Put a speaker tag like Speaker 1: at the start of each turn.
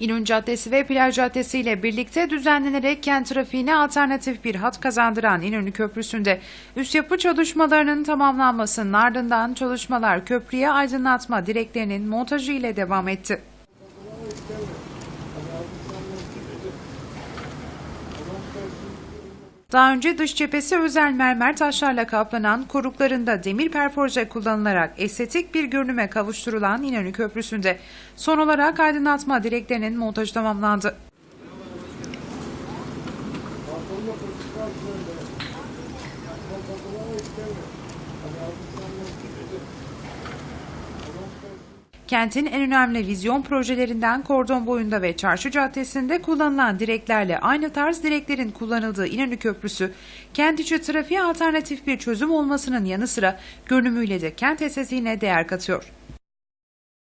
Speaker 1: Eminönü Caddesi ve Plaj Caddesi ile birlikte düzenlenerek kent trafiğine alternatif bir hat kazandıran İnönü Köprüsü'nde üst yapı çalışmalarının tamamlanmasının ardından çalışmalar köprüye aydınlatma direklerinin montajı ile devam etti. Daha önce dış cephesi özel mermer taşlarla kaplanan koruklarında demir perforje kullanılarak estetik bir görünüme kavuşturulan İnönü Köprüsü'nde son olarak aydınlatma direklerinin montajı tamamlandı. Kentin en önemli vizyon projelerinden kordon boyunda ve çarşı caddesinde kullanılan direklerle aynı tarz direklerin kullanıldığı İnönü Köprüsü, kent içi trafiğe alternatif bir çözüm olmasının yanı sıra görünümüyle de kent estetiğine değer katıyor.